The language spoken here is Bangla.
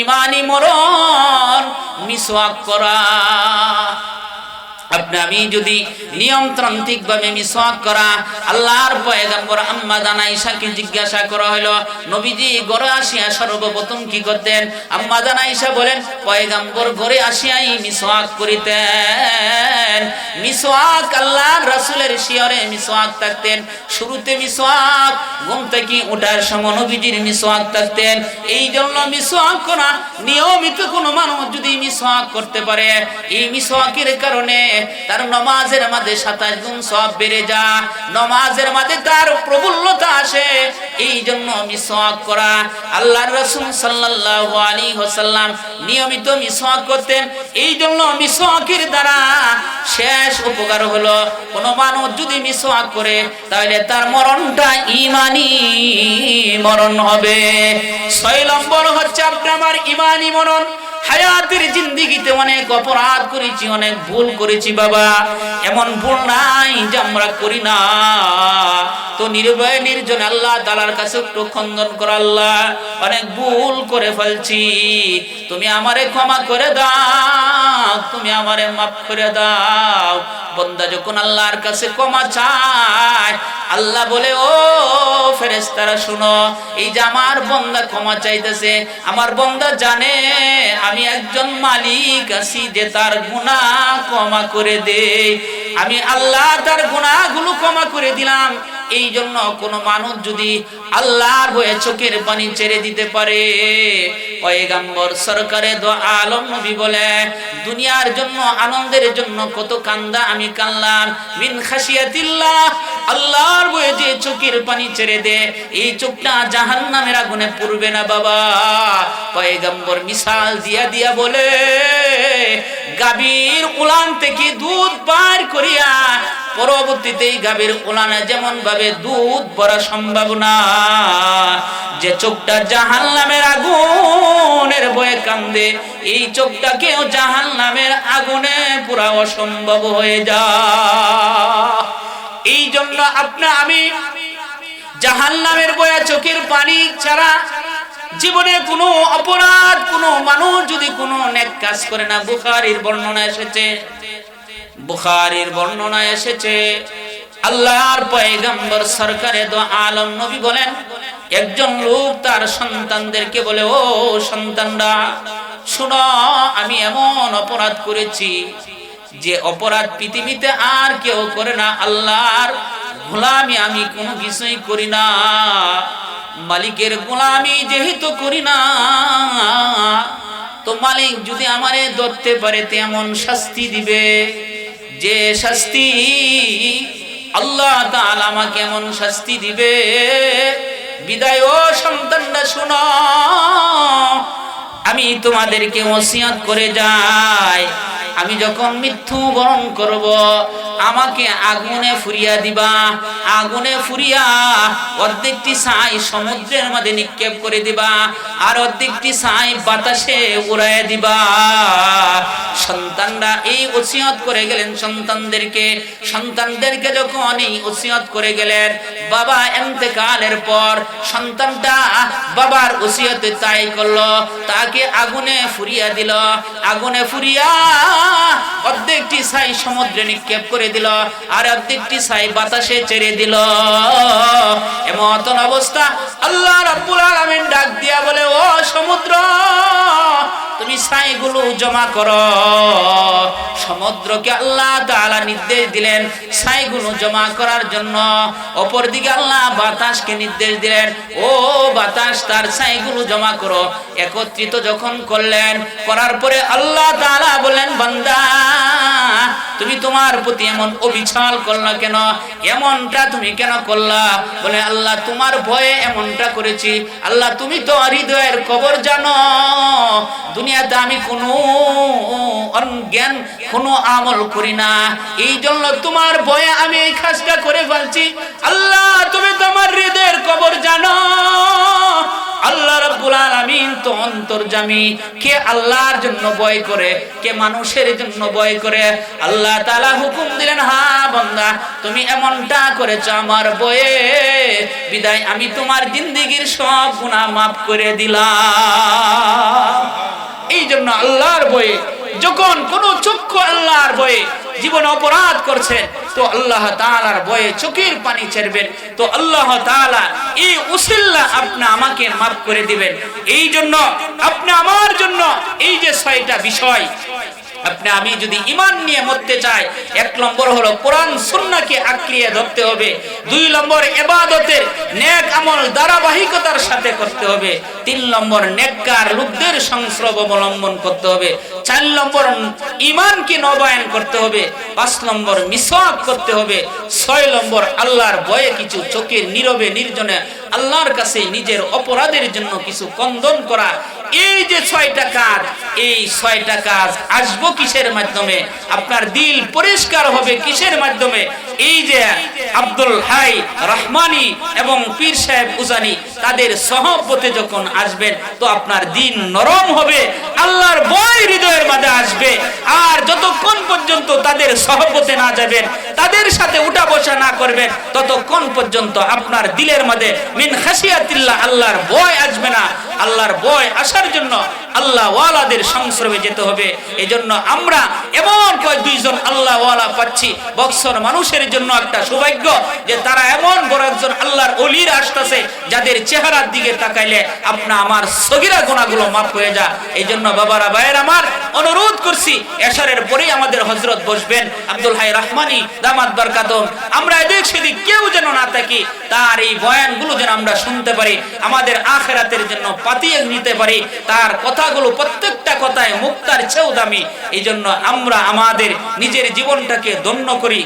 ইমানি মরণ মিসওয়াক করা। আপনি আমি যদি নিয়মতান্ত্রিক ভাবে মিসওয়াক করা, আল্লাহর পয়গম্বর আম্মা জান আয়েশাকে জিজ্ঞাসা করা হলো নবীজি ঘরে আসিয়া সর্বপ্রথম কি করতেন? আম্মা জান আয়েশা বলেন, পয়গম্বর ঘরে আসিয়াই মিসওয়াক করিতেন। মিসওয়াক আল্লাহর রাসূলের শিয়রে মিসওয়াক থাকতেন। শুরুতে মিসওয়াক ঘুম থেকে ওঠার সময় নবীজির মিসওয়াক থাকতেন। এই জন্য মিসওয়াক করা নিয়মিত কোনো মানুষ যদি মিসওয়াক করতে পারে, এই মিসওয়াকের কারণে তার নমাজের মাঝে সাতাশ গুণ সব বেড়ে যা। নমাজের মাঝে তার প্রফুল্লতা আসে। এই জন্য মিসওয়াক করা। আল্লাহর রাসূল সাল্লাল্লাহু আলাইহি ওয়াসাল্লাম নিয়মিত মিসওয়াক করতেন। এই জন্য মিসওয়াকের দ্বারা শেষ উপকার হলো। কোন মানুষ যদি মিসওয়াক করে, তাহলে তার মরণটা ইমানি মরণ হবে। ছয় নম্বর হচ্ছে, আপনি আমার ইমানি মরণ। হায়াতের জিন্দিগিতে অনেক অপরাধ করেছি, অনেক ভুল করেছি। বাবা, এমন ভুল নাই যে আমরা করি না। তো নির্ভয় নির্জন আল্লাহ তালার কাছে একটু খন্দন করা, আল্লাহ, অনেক ভুল করে ফেলছি। তুমি আমারে ক্ষমা করে দাও, তুমি আমারে মাফ করে দাও। বন্দা যখন আল্লাহর কাছে ক্ষমা চায়, আল্লাহ বলে, ও ফেরেস্তারা শুনো, এই যে আমার বন্দা ক্ষমা চাইতেছে, আমার বন্দা জানে আমি একজন মালিক আছি যে তার গুণা ক্ষমা করে দে আমি আল্লাহ তার গুণাগুলো ক্ষমা করে দিলাম। এই জন্য কোন মানুষ যদি আল্লাহর হয়ে চোখের পানি ছেড়ে দিতে পারে, পয়গাম্বর সরকারে দো আলম নবী বলে, দুনিয়ার জন্য, আনন্দের জন্য কত কান্দা আমি কানলাম। মিন খাসিয়াতিল্লাহ আল্লাহর বয়ে যে চোখের পানি ছেড়ে দে, এই চোখটা জাহান্নামের আগুনে পুড়বে না বাবা। পয়গাম্বর মিসাল দিয়া দিয়া বলে, গাভীর উলান থেকে দুধ পার করিয়া পরবর্তীতে এই গাভীর উলানে যেমন ভাবে দুধ ভরা সম্ভব না, যে চোখটা জাহান নামের আগুনের বয়ে কান্দে, এই চোখটাকেও জাহান নামের আগুনে পুরা অসম্ভব হয়ে যা এই জন্য আপনা আমি জাহান নামের বয়া চোখের পানি ছাড়া জীবনে কোনো অপরাধ, কোনো মানুষ যদি কোনো নেক কাজ করে না, বুখারির বর্ণনা এসেছে। বুখারির বর্ণনা এসেছে, আল্লাহর পয়গম্বর সরকারে দো আলম নবী বলেন, একজন লোক তার সন্তানদেরকে বলে, ও সন্তানরা, শুনো, আমি এমন অপরাধ করেছি যে অপরাধ পৃথিবীতে আর কেউ করে না, আল্লাহর গোলামি আমি কোনো কিছুই করি না, মালিকের গোলামি যেহেতু করি না, তো মালিক যদি আমারে ধরতে পারে, তেমন শাস্তি দিবে। যে শাস্তি আল্লাহ তাআলা আমাকে শাস্তি দিবে। বিদায় ও সন্তানরা শোনো, আমি তোমাদেরকে ওসিয়াত করে যাই। আমি যখন মৃত্যু বরণ করব আমাকে আগুনে ফুরিয়া দিবা, আগুনে ফুরিয়া অর্ধেকটি ছাই সমুদ্রের মধ্যে নিক্ষেপ করে দিবা আর অর্ধেকটি ছাই বাতাসে উড়াইয়া দিবা। সন্তানরা এই ওসিয়ত করে গেলেন সন্তানদেরকে। সন্তানদেরকে যখন এই ওসিয়ত করে গেলেন, বাবা এতেকালের পর সন্তানটা বাবার ওসিয়তে তাই করল, তাকে আগুনে ফুরিয়া দিল। আগুনে ফুরিয়া অর্ধেকটি ছাই সমুদ্রে নিক্ষেপ করে দিল, আর অর্ধেকটি ছাই বাতাসে ছেড়ে দিল। এমন অবস্থা আল্লাহ রাব্বুল আলামিন ডাক দিয়া বলে, ও সমুদ্র, তুমি ছাইগুলো জমা করো। সমুদ্রকে আল্লাহ তাআলা নির্দেশ দিলেন ছাইগুলো জমা করার জন্য। অপরদিকে আল্লাহ বাতাসকে নির্দেশ দিলেন, ও বাতাস, তার ছাইগুলো জমা করো। একত্রিত যখন করলেন, করার পরে আল্লাহ তাআলা বললেন, বান্দা তুমি তোমার প্রতি এমন অবিচাল করলা কেন? এমনটা তুমি কেন করলা? বলে, আল্লাহ, তোমার ভয়ে এমনটা করেছি। আল্লাহ, তুমি তো হৃদয়ের খবর জানো। দুনিয়াতে আমি কোনো জ্ঞান কোনো আমল করি না। এই জন্য তোমার ভয়ে আমি এই কাজটা করে ফেলছি। আল্লাহ, তুমি তোমার হৃদয়ের খবর জানো। আল্লাহ রাব্বুল আলামিন তো অন্তর্জামী কে আল্লাহর জন্য ভয় করে, কে মানুষের জন্য ভয় করে, আল্লাহ তাআলা হুকুম দিলেন হ্যাঁ বান্দা, তুমি এমনটা করেছ আমার বয়ে বিদায় আমি তোমার জিন্দেগীর সব গুনাহ মাফ করে দিলাম। এই জন্য আল্লাহর বয়ে যখন কোন চক্ষু আল্লাহর বয়ে জীবন অপরাধ করছেন তো আল্লাহ তালার বয়ে চোখের পানি ছেড়বেন। তো আল্লাহ তালা এই উসিল্লা আপনি আমাকে মাফ করে দিবেন। এই জন্য আপনি আমার জন্য এই যে ছয়টা বিষয় আপনি, আমি যদি ইমান নিয়ে মরতে চাই, এক নম্বর হলো কোরআন, সুন্নাহকে আঁকড়িয়ে ধরতে হবে। দুই নম্বর ইবাদতের নেক আমল ধারাবাহিকতার সাথে করতে হবে। তিন নম্বর নেককার লোকদের সংস্রব অবলম্বন করতে হবে। চার নম্বর ইমানকে নবায়ন করতে হবে। পাঁচ নম্বর মিসওয়াক করতে হবে। ছয় নম্বর আল্লাহর ভয়ে কিছু চোখের নীরবে নির্জনে আল্লাহর কাছে নিজের অপরাধের জন্য কিছু কন্দন করা। এই যে ছয়টা কাজ, এই ছয়টা কাজ আসব কিসের মাধ্যমে? আপনার দিল পরিষ্কার হবে কিসের মাধ্যমে? এই যে আব্দুল হাই রহমানি এবং পীর সাহেব উজানি, তাদের সহবতে যখন আসবেন, তো আপনার দিন নরম হবে, আল্লাহর বয় হৃদয়ের মাঝে আসবে। আর যতক্ষণ পর্যন্ত তাদের সহবতে না যাবেন, তাদের সাথে উঠা বসা না করবেন, ততক্ষণ পর্যন্ত আপনার দিলের মাঝে মিন খাসিয়াতিল্লাহ আল্লাহর ভয় আসবে না। আল্লাহর ভয় আসার জন্য আল্লাহ ওয়ালাদের সংস্রবে যেতে হবে। এই জন্য আমরা এমন কয় দুইজন আল্লাহ পাচ্ছি বক্সর মানুষের জন্য একটা সৌভাগ্য যে তারা এমন বড় একজন আল্লাহর অলির আসতেছে, যাদের চেহারার দিকে তাকাইলে আপনা আমার সগিরা গোনাগুলো মাফ হয়ে যা এই জন্য বাবারা, ভাইয়ের আমার অনুরোধ করছি, এশারের পরেই আমাদের হজরত বসবেন। আব্দুল হাই রহমানি, দামাত বরকাতম। আমরা এদিক সেদিক কেউ যেন না থাকি, তার এই বয়ানগুলো যেন আমরা শুনতে পারি, আমাদের আখেরাতের জন্য পাতিয়ে নিতে পারি, তার কথাগুলো প্রত্যেকটা কথায় মুক্তার চেয়েও দামি। এই জন্য আমরা আমাদের নিজের জীবনটাকে ধন্য করি।